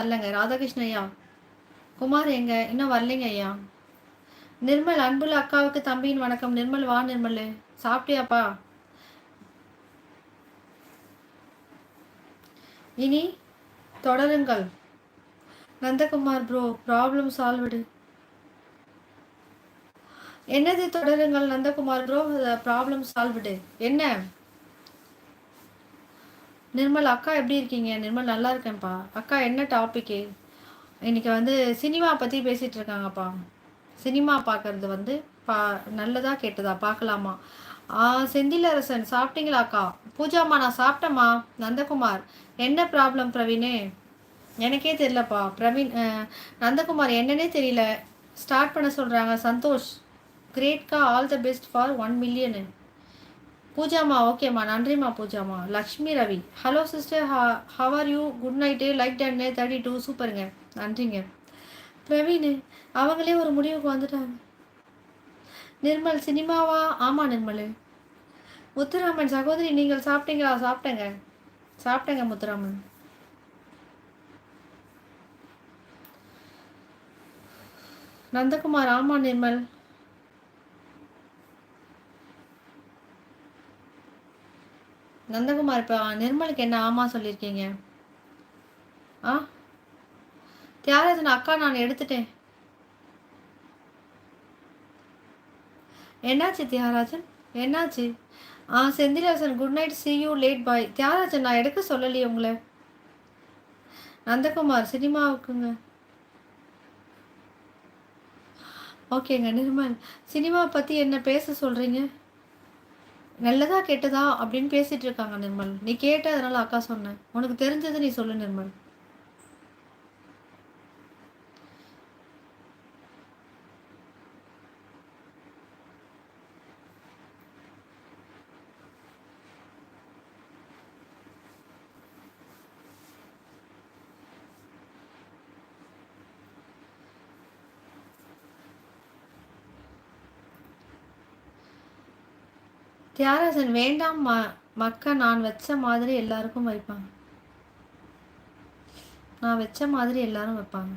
வரலங்க ராதாகிருஷ்ண ஐயா. குமார் எங்க? இன்னும் வரலைங்க ஐயா. நிர்மல் அன்புள்ள அக்காவுக்கு தம்பியின் வணக்கம். நிர்மல் வா நிர்மல். சாப்பிட்டியாப்பா? இனி தொடருங்கள். நந்தகுமார் ப்ரோ ப்ராப்ளம் சால்வ்டு என்னது தொடருங்கள் நந்தகுமார் ப்ரோ ப்ராப்ளம் சால்வ்டு என்ன? நிர்மல் அக்கா எப்படி இருக்கீங்க? நிர்மல் நல்லா இருக்கேன்ப்பா. அக்கா என்ன டாப்பிக்கு இன்றைக்கி வந்து சினிமா பற்றி பேசிகிட்டு இருக்காங்கப்பா. சினிமா பார்க்கறது வந்து பா நல்லதா கெட்டதா பார்க்கலாமா? செந்திலரசன் சாப்பிட்டீங்களா அக்கா? பூஜாம்மா நான் சாப்பிட்டேம்மா. நந்தகுமார் என்ன ப்ராப்ளம் பிரவீனு? எனக்கே தெரியலப்பா. பிரவீன் நந்தகுமார் என்னன்னே தெரியல. ஸ்டார்ட் பண்ண சொல்கிறாங்க Santhosh. கிரேட்கா all the best for one million பூஜாமா ஓகேம்மா நன்றிம்மா பூஜாமா. Lakshmi Ravi. Hello sister how are you good night like done thirty two சூப்பருங்க. நன்றிங்க. பிரவீன் அவங்களே ஒரு முடிவுக்கு வந்துட்டாங்க. நிர்மல் சினிமாவா? ஆமாம் நிர்மல். முத்துராமன் சகோதரி நீங்கள் சாப்பிட்டீங்களா? சாப்பிட்டேங்க. சாப்பிட்டேங்க முத்துராமன். நந்தகுமார் ஆமா நிர்மல். நந்தகுமார் இப்போ நிர்மலுக்கு என்ன ஆமாம் சொல்லியிருக்கீங்க ஆ? தியாகராஜன் அக்கா நான் எடுத்துட்டேன். என்னாச்சு தியாகராஜன்? என்னாச்சு? ஆ செந்திலாசன் good night see you late bye Thiyagarajan நான் எடுக்க சொல்லலையே உங்களை. நந்தகுமார் சினிமாவுக்குங்க. ஓகேங்க நிர்மல். சினிமா பற்றி என்ன பேச சொல்கிறீங்க நல்லதா கெட்டதா அப்படின்னு பேசிட்டு இருக்காங்க நிர்மல். நீ கேட்ட அதனால அக்கா சொன்னேன். உனக்கு தெரிஞ்சதை நீ சொல்லு நிர்மல். தியாகராஜன் வேண்டாம் ம மக்க நான் வச்ச மாதிரி எல்லாருக்கும் வைப்பாங்க. நான் வச்ச மாதிரி எல்லாரும் வைப்பாங்க.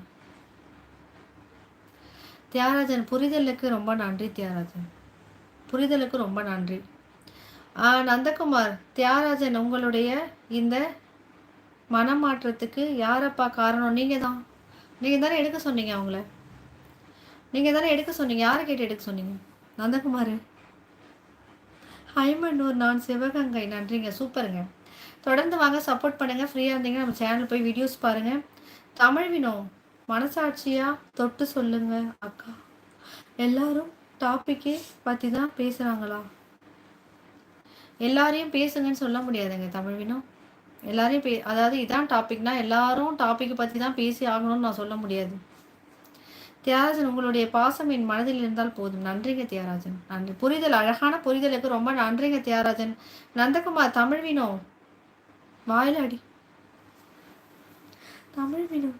தியாகராஜன் புரிதலுக்கு ரொம்ப நன்றி தியாகராஜன். புரிதலுக்கு ரொம்ப நன்றி. நந்தகுமார் தியாகராஜன் உங்களுடைய இந்த மனமாற்றத்துக்கு யாரப்பா காரணம்? நீங்கள் தான். நீங்கள் தானே எடுக்க சொன்னீங்க அவங்கள. நீங்கள் தானே எடுக்க சொன்னீங்க. யாரை கேட்டு எடுக்க சொன்னீங்க? நந்தகுமார் ஹைமன்னூர் நான் சிவகங்கை. நன்றிங்க. சூப்பருங்க. தொடர்ந்து வாங்க சப்போர்ட் பண்ணுங்கள் ஃப்ரீயாக இருந்தீங்கன்னா நம்ம சேனல் போய் வீடியோஸ் பாருங்கள் தமிழ் வினோம் மனசாட்சியாக தொட்டு சொல்லுங்க அக்கா. எல்லாரும் டாப்பிக்கே பற்றி தான் பேசுகிறாங்களா எல்லாரையும் பேசுங்கன்னு சொல்ல முடியாதுங்க தமிழ் வினோ. எல்லாரையும் பே அதாவது இதான் டாப்பிக்னால் எல்லாரும் டாப்பிக்கை பற்றி தான் பேசி ஆகணும்னு நான் சொல்ல முடியாது. தியாகராஜன் உங்களுடைய பாசம் என் மனதில் இருந்தால் போதும். நன்றிங்க தியாகராஜன். நன்றி. புரிதல் அழகான புரிதலுக்கு ரொம்ப நன்றிங்க தியாகராஜன். நந்தகுமார் தமிழ் வினோ வாயிலாடி தமிழ் வினோ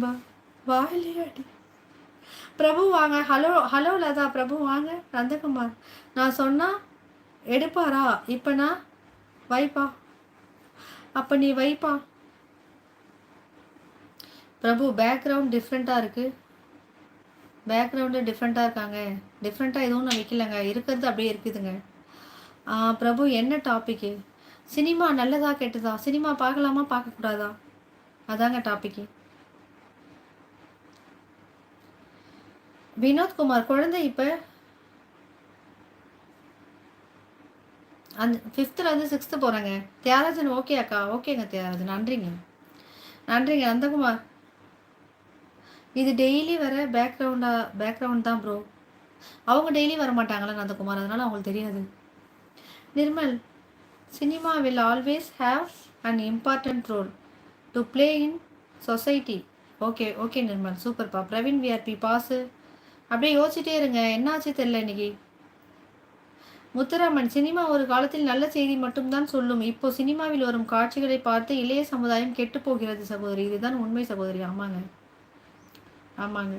வாயிலே வாயிலாடி பிரபு வாங்க. ஹலோ ஹலோ லதா பிரபு வாங்க. நந்தகுமார் நான் சொன்னா எடுப்பாரா? இப்போ நான் வைப்பா? அப்போ நீ வைப்பா? பிரபு பேக்ரவுண்ட் டிஃப்ரெண்ட்டாக இருக்குது பேக்ரவுண்டு டிஃப்ரெண்ட்டாக இருக்காங்க. டிஃப்ரெண்ட்டாக எதுவும் நான் வைக்கலங்க. இருக்கிறது அப்படியே இருக்குதுங்க. பிரபு என்ன டாப்பிக்கு சினிமா நல்லதா கெட்டதா? சினிமா பார்க்கலாமா பார்க்கக்கூடாதா? அதாங்க டாப்பிக்கு வினோத்குமார் குழந்தை இப்போ அந்த ஃபிஃப்த்துலேருந்து சிக்ஸ்த்து போகிறேங்க தியாகராஜன் ஓகே அக்கா. ஓகேங்க தியாகராஜன். நன்றிங்க. நன்றிங்க நந்தகுமார். இது டெய்லி வர பேக்ரவுண்டாக பேக்ரவுண்ட் தான் ப்ரோ அவங்க டெய்லி வர மாட்டாங்களா நந்தகுமார்? அதனால் அவங்களுக்கு தெரியாது. Nirmal cinema will always have an important role to play in society okay okay Nirmal. சூப்பர்ப்பா பிரவீன் விஆர்பி பாஸு அப்படியே யோசிச்சிட்டே இருங்க. என்னாச்சு தெரில இன்னைக்கு? முத்துராமன் சினிமா ஒரு காலத்தில் நல்ல செய்தி மட்டும்தான் சொல்லும். இப்போ சினிமாவில் வரும் காட்சிகளை பார்த்து இளைய சமுதாயம் கெட்டு போகிறது சகோதரி. இதுதான் உண்மை சகோதரி. ஆமாங்க. ஆமாங்க.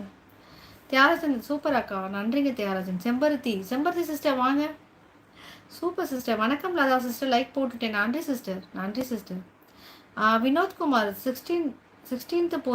தியாகராஜன் சூப்பர் அக்கா நன்றிங்க தியாகராஜன். செம்பருத்தி செம்பருத்தி சிஸ்டர் வாங்க. சூப்பர் சிஸ்டர் வணக்கம் லதா சிஸ்டர் லைக் போட்டுட்டேன். நன்றி சிஸ்டர் நன்றி சிஸ்டர் வினோத்குமார் சிக்ஸ்டீன் சிக்ஸ்டீன்த்து